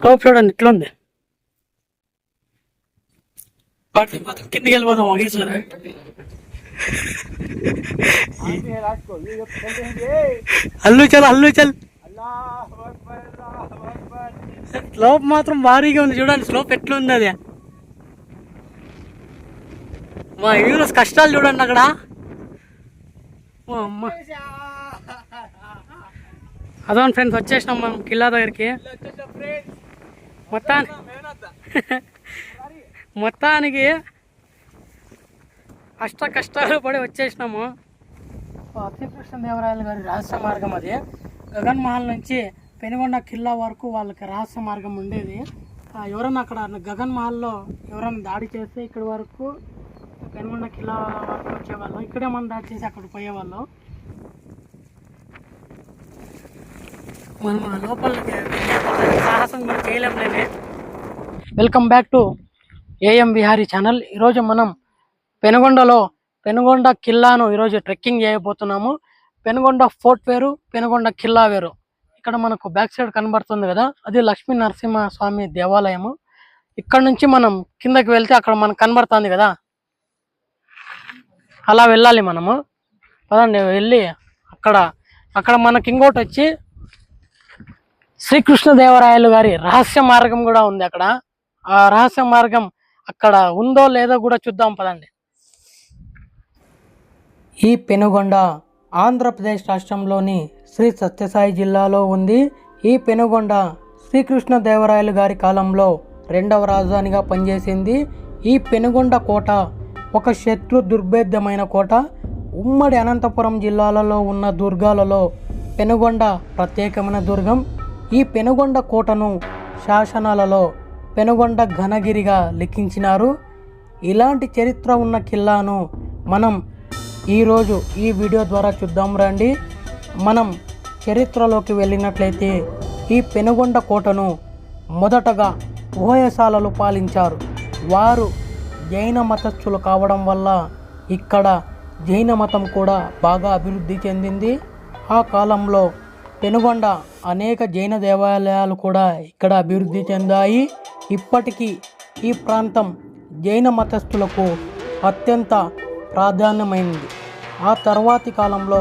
Scope చూడండి ఇట్లా ఉంది మాత్రం కిందికి వెళ్ళిపోతాం ఒకేసారి. అల్లు చల్ అల్లు చల్. స్లోప్ మాత్రం భారీగా ఉంది చూడండి స్లోప్ ఎట్లా ఉంది అది. మా హీరోస్ కష్టాలు చూడండి అక్కడ. ఓ అమ్మ. అదోని ఫ్రెండ్స్ వచ్చేసినాం మనం కిల్లా దగ్గరికి. మొత్తానికి మొత్తానికి కష్ట కష్టాలు పడి వచ్చేసినాము. శ్రీకృష్ణదేవరాయలు గారి రహస్య మార్గం అది. గగన్ మహల్ నుంచి పెనుగొండ కిల్లా వరకు వాళ్ళకి రహస్య మార్గం ఉండేది. ఎవరన్నా అక్కడ గగన్ మహల్లో ఎవరైనా దాడి చేస్తే ఇక్కడి వరకు పెనుగొండ కిల్లా వరకు వచ్చేవాళ్ళం. ఇక్కడే మనం దాడి చేసి అక్కడ పోయేవాళ్ళం. మనం ఆ సాహసం కూడా welcome back to AM Vihari channel. ఈరోజు మనం పెనుగొండలో పెనుగొండ కిల్లాను ఈరోజు ట్రెక్కింగ్ చేయబోతున్నాము. పెనుగొండ ఫోర్ట్ వేరు పెనుగొండ కిల్లా వేరు. ఇక్కడ మనకు బ్యాక్ సైడ్ కనబడుతుంది కదా అది లక్ష్మీ నరసింహ స్వామి దేవాలయము. ఇక్కడ నుంచి మనం కిందకి వెళ్తే అక్కడ మనకు కనబడుతుంది కదా. అలా వెళ్ళాలి మనము. పదండి వెళ్ళి అక్కడ అక్కడ మనకి ఇంకోటి వచ్చి శ్రీకృష్ణదేవరాయలు గారి రహస్య మార్గం కూడా ఉంది అక్కడ. ఆ రహస్య మార్గం అక్కడ ఉందో లేదో కూడా చూద్దాం పదండి. ఈ పెనుగొండ ఆంధ్రప్రదేశ్ రాష్ట్రంలోని శ్రీ సత్యసాయి జిల్లాలో ఉంది. ఈ పెనుగొండ శ్రీకృష్ణదేవరాయలు గారి కాలంలో రెండవ రాజధానిగా పనిచేసింది. ఈ పెనుగొండ కోట ఒక శత్రు దుర్భేద్యమైన కోట. ఉమ్మడి అనంతపురం జిల్లాలలో ఉన్న దుర్గాలలో పెనుగొండ ప్రత్యేకమైన దుర్గం. ఈ పెనుగొండ కోటను శాసనాలలో పెనుగొండ ఘనగిరిగా లెక్కించినారు ఇలాంటి చరిత్ర ఉన్న కిల్లాను మనం ఈరోజు ఈ వీడియో ద్వారా చూద్దాం రండి. మనం చరిత్రలోకి వెళ్ళినట్లయితే ఈ పెనుగొండ కోటను మొదటగా ఓయసాలలు పాలించారు. వారు జైన మతస్థులు కావడం వల్ల ఇక్కడ జైన మతం కూడా బాగా అభివృద్ధి చెందింది. ఆ కాలంలో పెనుగొండ అనేక జైన దేవాలయాలు కూడా ఇక్కడ అభివృద్ధి చెందాయి. ఇప్పటికీ ఈ ప్రాంతం జైన మతస్థులకు అత్యంత ప్రాధాన్యమైనది ఆ తర్వాతి కాలంలో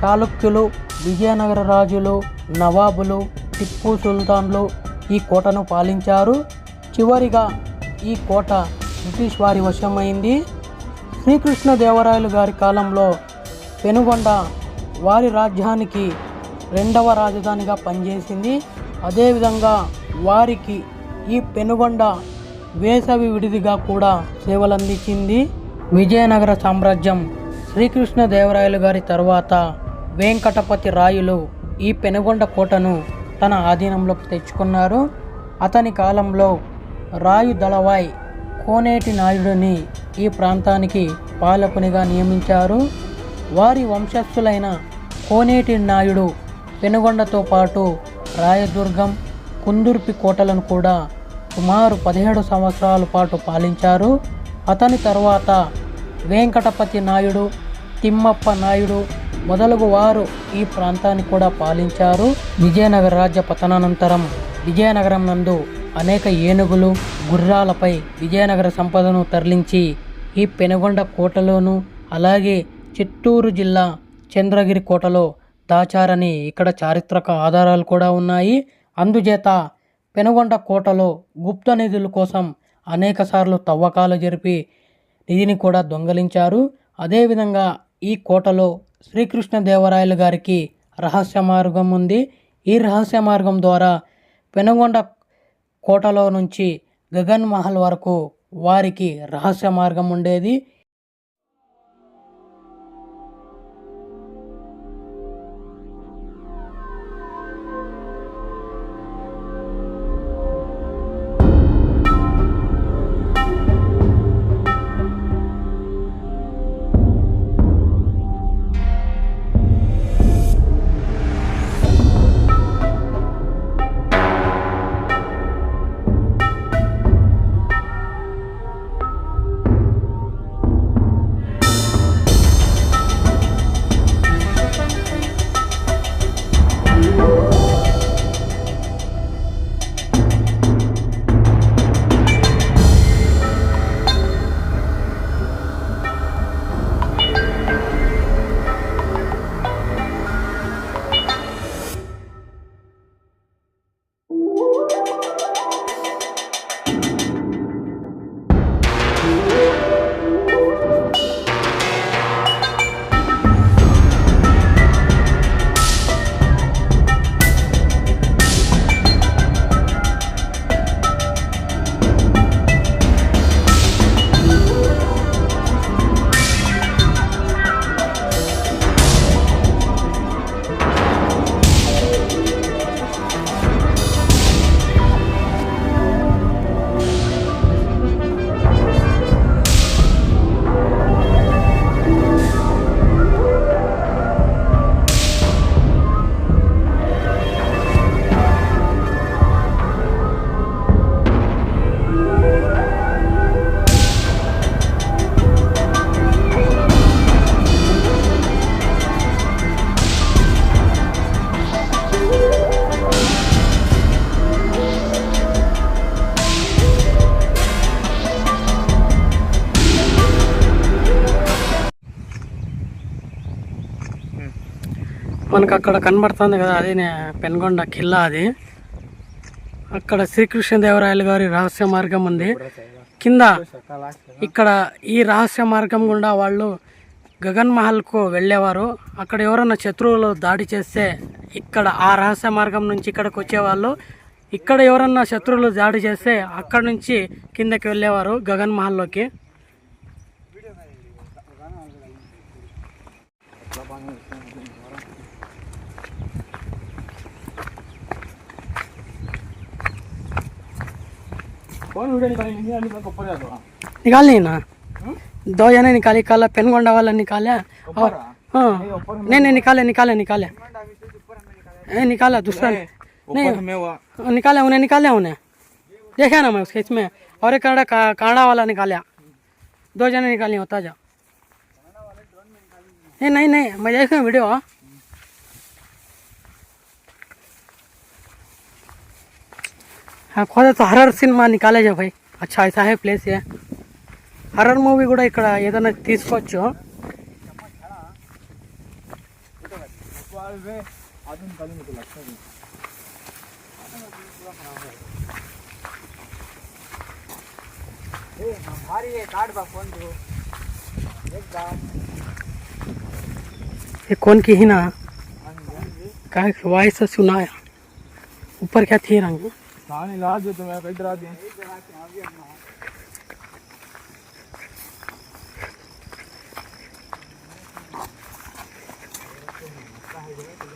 చాళుక్యులు విజయనగర రాజులు నవాబులు టిప్పు సుల్తాన్లు ఈ కోటను పాలించారు. చివరిగా ఈ కోట బ్రిటిష్ వారి వశమైంది. శ్రీకృష్ణదేవరాయలు గారి కాలంలో పెనుగొండ వారి రాజ్యానికి రెండవ రాజధానిగా పనిచేసింది. అదేవిధంగా వారికి ఈ పెనుగొండ వేసవి విడిదిగా కూడా సేవలందించింది. విజయనగర సామ్రాజ్యం శ్రీకృష్ణదేవరాయలు గారి తర్వాత వెంకటపతి రాయులు ఈ పెనుగొండ కోటను తన ఆధీనంలోకి తెచ్చుకున్నారు. అతని కాలంలో రాయు దళవాయ్ కోనేటి నాయుడిని ఈ ప్రాంతానికి పాలకునిగా నియమించారు. వారి వంశస్థులైన కోనేటి నాయుడు పెనుగొండతో పాటు రాయదుర్గం కుందుర్పి కోటలను కూడా సుమారు పదిహేడు సంవత్సరాల పాటు పాలించారు. అతని తర్వాత వెంకటపతి నాయుడు తిమ్మప్ప నాయుడు మొదలగు వారు ఈ ప్రాంతాన్ని కూడా పాలించారు. విజయనగర రాజ్య పతనానంతరం విజయనగరం నందు అనేక ఏనుగులు గుర్రాలపై విజయనగర సంపదను తరలించి ఈ పెనుగొండ కోటలోను అలాగే చిత్తూరు జిల్లా చంద్రగిరి కోటలో దాచారని ఇక్కడ చారిత్రక ఆధారాలు కూడా ఉన్నాయి. అందుచేత పెనుగొండ కోటలో గుప్త నిధుల కోసం అనేకసార్లు తవ్వకాలు జరిపి నిధిని కూడా దొంగలించారు. అదేవిధంగా ఈ కోటలో శ్రీకృష్ణదేవరాయలు గారికి రహస్య మార్గం ఉంది. ఈ రహస్య మార్గం ద్వారా పెనుగొండ కోటలో నుంచి గగన్ మహల్ వరకు వారికి రహస్య మార్గం ఉండేది. అక్కడ కనబడుతుంది కదా అది పెనుగొండ కిల్లా అది. అక్కడ శ్రీకృష్ణదేవరాయలు గారి రహస్య మార్గం ఉంది. కింద ఇక్కడ ఈ రహస్య మార్గం గుండా వాళ్ళు గగన్ మహల్కు వెళ్ళేవారు. అక్కడ ఎవరైనా శత్రువులు దాడి చేస్తే ఇక్కడ ఆ రహస్య మార్గం నుంచి ఇక్కడికి వచ్చేవాళ్ళు. ఇక్కడ ఎవరన్నా శత్రువులు దాడి చేస్తే అక్కడ నుంచి కిందకి వెళ్ళేవారు గగన్ మహల్లోకి. निकाल नहीं ना दो जने निकाली काला पेनगोंडा वाला निकाला। और हाँ। नहीं नहीं निकाले निकाले निकाले। ए, निकाला दूसरा नहीं हाँ, निकाले उन्हें निकाले उन्हें। देखा ना मैं उसके इसमें। और एक काड़ा वाला निकाला। दो जने निकाली होता जा। नहीं नहीं नहीं मैं देखा वीडियो हाँ खोदा तो हरर సినిమా నికాలే జా భాయ్ అచ్చా ఐసా హై ప్లేస్ ఏ హర్రర్ మూవీ కూడా ఇక్కడ ఏదైనా తీసుకోవచ్చు ये कौन की ही ना का वॉइस सुनाया ऊपर क्या थी रंग पानी ला दो तो मैं कड़ रहा दें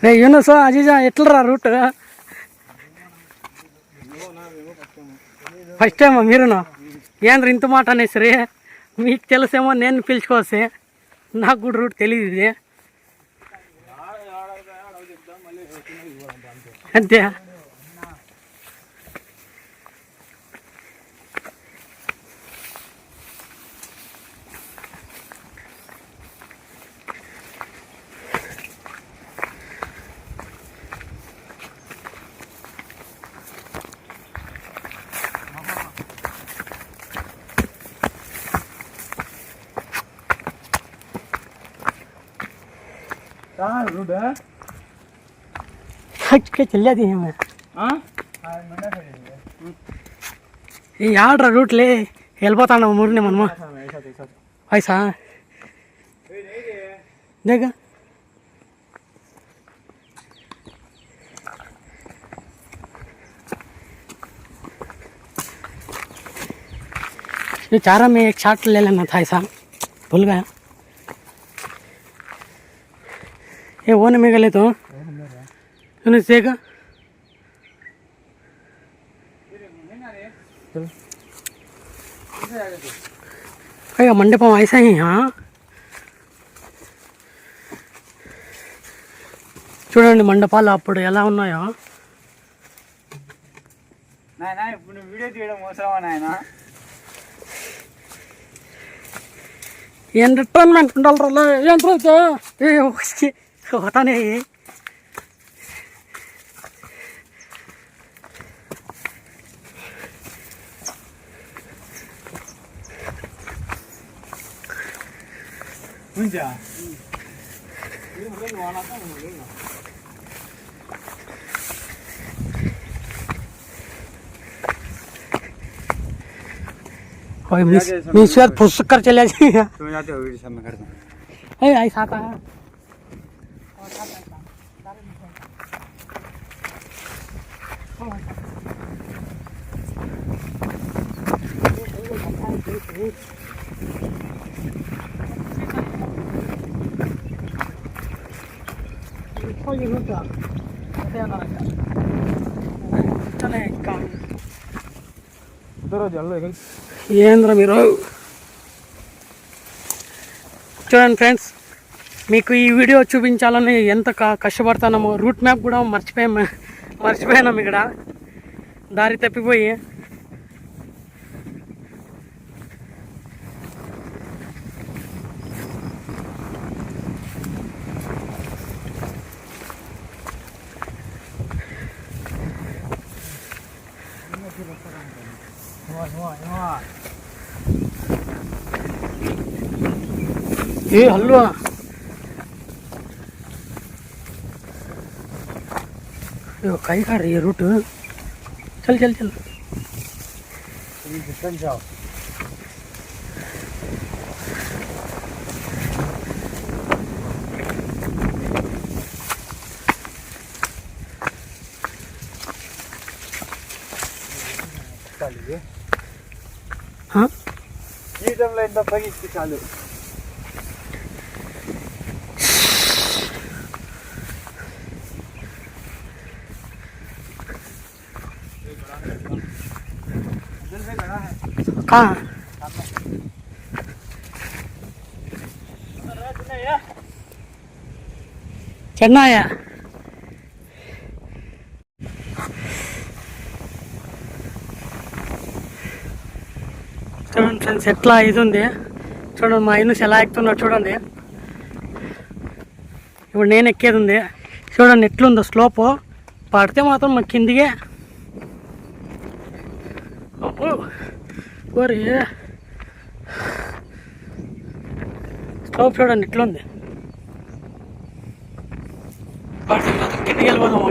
रे यूनुस आजी जा एटलरा रूट फस्ट टाइम मेरना ऐन रि इंतमाटने से मेलसेमो नैन पीलुसे ना गुड रूट तल अंत कहाँ रोड है? के चल जाती है मैं। हाँ? ಈ ಯಾಡ್ರ ರೂಟ್ಲಿ ಎಲ್ಬೋತಾಣ ಮೂರನೇ ಮನ್ಮ ವಯಸ್ಸಾ ದೇಗ ये चारा में एक शाट ले लेना था ऐसा। भूल गया। ये वो नहीं मिले तो तूने देखा అయ్యో మండపం ऐसा ही हाँ చూడండి మండపాలు అప్పుడు ఎలా ఉన్నాయో నాయనా ఇప్పుడు నువ్వు వీడియో తీయడం అవసరమా నాయనా ఎంటర్టైన్మెంట్ ఉండాలి ఏం इसको पता नहीं है। कोई मिस मिस फुसकर चले जाएगा तुम जाते हो वीडियो सब में करता है ऐसा था ఏంద్ర మీరు? చూడండి ఫ్రెండ్స్ మీకు ఈ వీడియో చూపించాలని ఎంత క- కష్టపడుతున్నామో రూట్ మ్యాప్ కూడా మర్చిపోయాం. మర్చిపోయినాం ఇక్కడ. దారి తప్పిపోయి. ఏ హల్వా? कहीं खा रही है रूट? चल चल चल। जाओ हाँ? ये चालू. చెన్నాయ చూడండి ఫ్రెండ్స్ ఎట్లా ఇది ఉంది? చూడండి మా ఇన్స్ ఎలా ఎక్కుతున్నా చూడండి. ఇప్పుడు నేను ఎక్కేది ఉంది. చూడండి ఎట్లుందో స్లోపు. పడితే మాత్రం మా కిందిగే ఓరి స్టవ్ చూడండి ఎట్లుంది పడితే వెళ్ళిపోదాం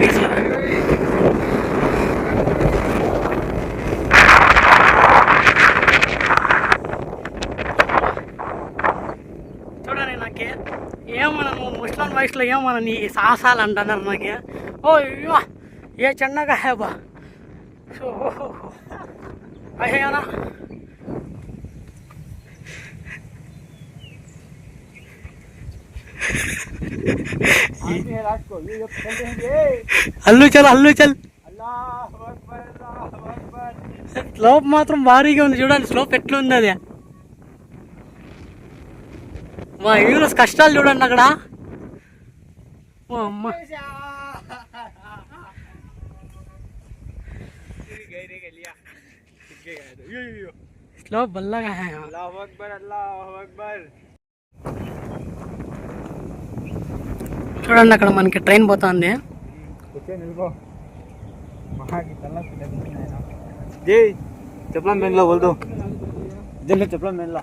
చూడండి నాకు ఏమన్నా నువ్వు ముస్లిం వయసులో ఏమన్నా నీ సాహసాలు అంటున్నారు నాకు. ఓ ఏ చిన్నగా హేబా సో అయ్యానా అల్లు చల్ అల్లు చల్ अल्लाह अकबर अल्लाह अकबर స్లోప్ మాత్రం భారీగా ఉంది చూడండి స్లోప్ ఎట్లుంది అది మా యూనస్ కష్టాలు చూడండి అక్కడ ఓ అమ్మ స్లోప్ బల్లగా హై. अल्लाह अकबर अल्लाह अकबर చూడండి అక్కడ మనకి ట్రైన్ పోతుంది. జై చెప్పలా మెన్లా బోల్తో చెప్పలా మెన్లా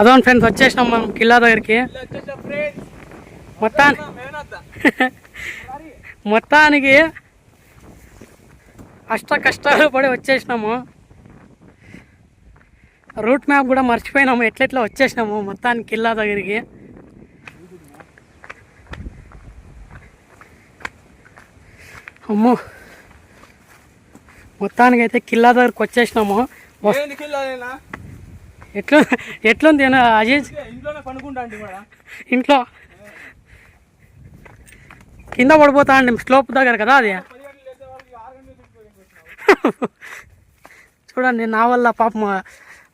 అదోన్ ఫ్రెండ్స్ వచ్చేసినాం మనం కిల్లా దగ్గరికి. మొత్తానికి మొత్తానికి అష్ట కష్టాలు పడి వచ్చేసినాము. రూట్ మ్యాప్ కూడా మర్చిపోయినాము ఎట్లెట్లా వచ్చేసినాము మొత్తానికి కిల్లా దగ్గరికి. అమ్మో. మొత్తానికి అయితే కిల్లా దగ్గరికి వచ్చేసినాము. ఎట్లా ఎట్లుంది ఇంట్లోనే పనుకుంటా అంటే కూడా. ఇంట్లో. కింద పడిపోతా అండి స్లోప్ దగ్గర కదా అది. చూడండి నా వల్ల పాప మా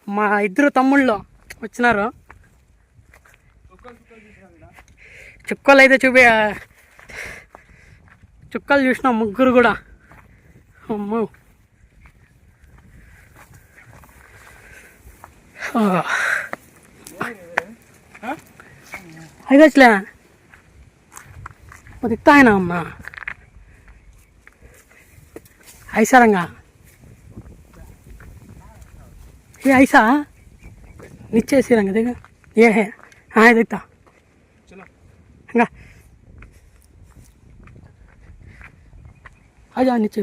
మా ఇద్దరు తమ్ముళ్ళు వచ్చినారు. చుక్కలు అయితే చూపి చుక్కలు చూసిన ముగ్గురు కూడా. అమ్మో. అదిగోచ్చులే ఆయన అమ్మ ఐసారంగా ఏ ఐసా నిచ్చేసిరంగా దిగ ఏ దిగుతా ఇంకా అదే నిచ్చు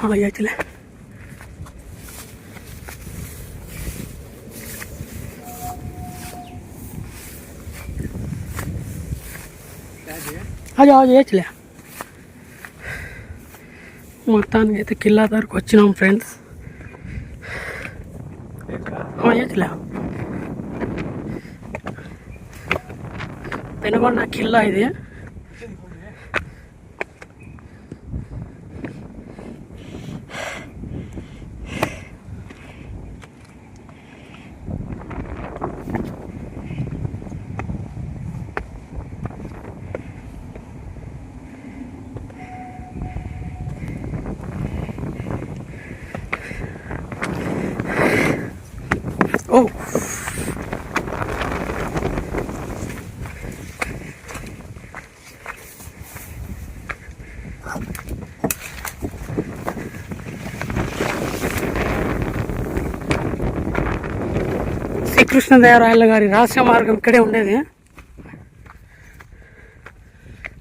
हाँ ये चले ఆ జావు చేయొచ్చులే మొత్తానికి అయితే కిల్లా దగ్గరకు వచ్చినాం ఫ్రెండ్స్ చేయొచ్చులే పెనుగొండ కిల్లా ఇది శ్రీకృష్ణదేవరాయల గారి రహస్య మార్గం ఇక్కడే ఉండేది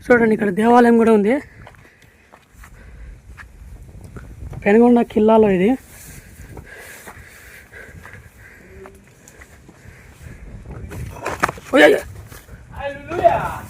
చూడండి ఇక్కడ దేవాలయం కూడా ఉంది పెనుగొండ కిల్లాలో ఇది Oh yeah, yeah. Hallelujah.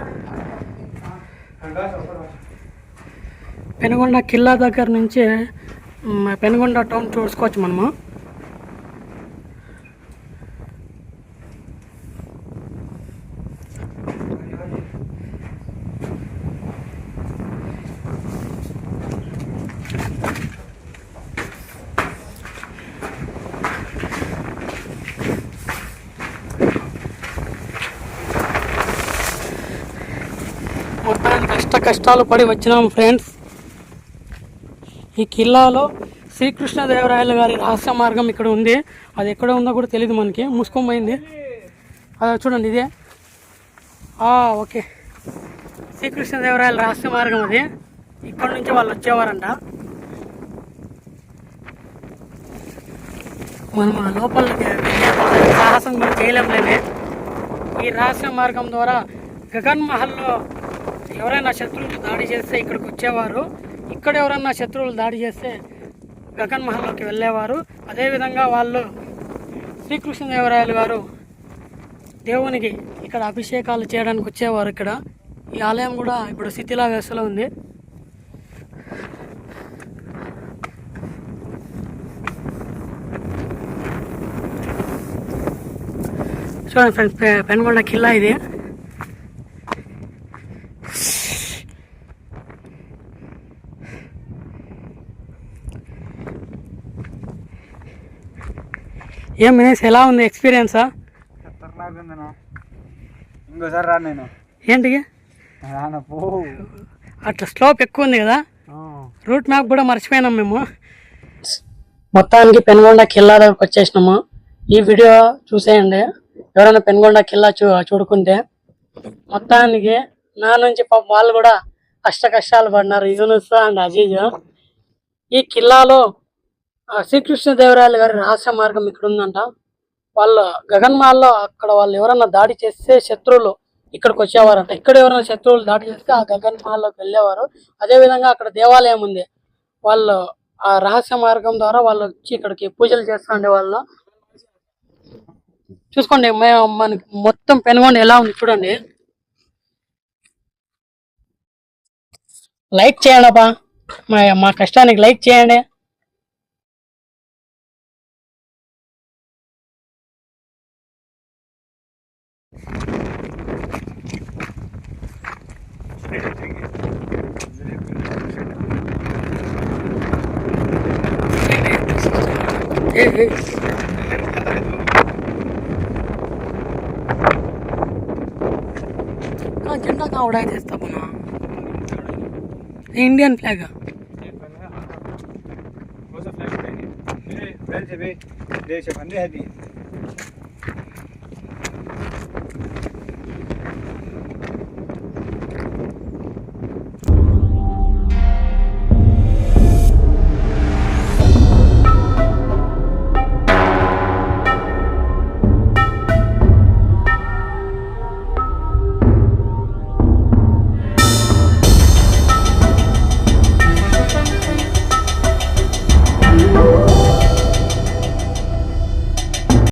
Penugonda కిల్లా దగ్గర నుంచి పెనుగొండ టౌన్ చూసుకోవచ్చు మనము. మొత్తానికి కష్ట కష్టాలు పడి వచ్చినాం ఫ్రెండ్స్. ఈ కిల్లాలో శ్రీకృష్ణదేవరాయలు గారి రహస్య మార్గం ఇక్కడ ఉంది. అది ఎక్కడ ఉందో కూడా తెలియదు మనకి. మూసుకొని అది చూడండి ఇదే. ఓకే. శ్రీకృష్ణదేవరాయల రహస్య మార్గం అది. ఇక్కడ నుంచి వాళ్ళు వచ్చేవారంట. మనం ఆ లోపలికి సాహసం కూడా చేయలేంలేనే ఈ రహస్య మార్గం ద్వారా గగన్ మహల్లో ఎవరైనా శత్రువులు దాడి చేస్తే ఇక్కడికి వచ్చేవారు. ఇక్కడ ఎవరన్నా శత్రువులు దాడి చేస్తే గగన్ మహల్లోకి వెళ్ళేవారు. అదేవిధంగా వాళ్ళు శ్రీకృష్ణదేవరాయలు గారు దేవునికి ఇక్కడ అభిషేకాలు చేయడానికి వచ్చేవారు ఇక్కడ. ఈ ఆలయం కూడా ఇప్పుడు శిథిలా వ్యవస్థలో ఉంది. చూడండి ఫ్రెండ్స్ పెనుగొండ కిల్లా ఇది. ఏం మినేస్ ఎలా ఉంది ఎక్స్పీరియన్సా ఇంకోసారి రా నేను. ఏంటి అట్లా స్లోప్ ఎక్కువ ఉంది కదా? రూట్ మ్యాప్ కూడా మర్చిపోయినాం మేము. మొత్తానికి పెనుగొండ కిల్లా దగ్గరకు వచ్చేసినాము. ఈ వీడియో చూసేయండి. ఎవరైనా పెనుగొండ కిల్లా చూ చూడుకుంటే. మొత్తానికి నా నుంచి పాపం వాళ్ళు కూడా కష్ట కష్టాలు పడినారు. యూనుస్ అండ్ అజీజ్. ఈ కిల్లాలో శ్రీకృష్ణదేవరాయలు గారి రహస్య మార్గం ఇక్కడ ఉందంట వాళ్ళ గగన్మాల్లో అక్కడ వాళ్ళు ఎవరన్నా దాడి చేస్తే శత్రువులు ఇక్కడికి వచ్చేవారంట. ఇక్కడ ఎవరైనా శత్రువులు దాడి చేస్తే ఆ గగన్మాల్లోకి వెళ్ళేవారు. అదే విధంగా అక్కడ దేవాలయం ఉంది. వాళ్ళు ఆ రహస్య మార్గం ద్వారా వాళ్ళు వచ్చి ఇక్కడికి పూజలు చేస్తూ ఉండేవాళ్ళు. చూసుకోండి మేము మనకి మొత్తం పెనుగొండ ఎలా ఉంది చూడండి. లైక్ చేయండి అబ్బా. మా మా కష్టానికి లైక్ చేయండి. ए, ए. का झंडा का उड़ाया जाता बना इंडियन फ्लैग देश बंदे है दी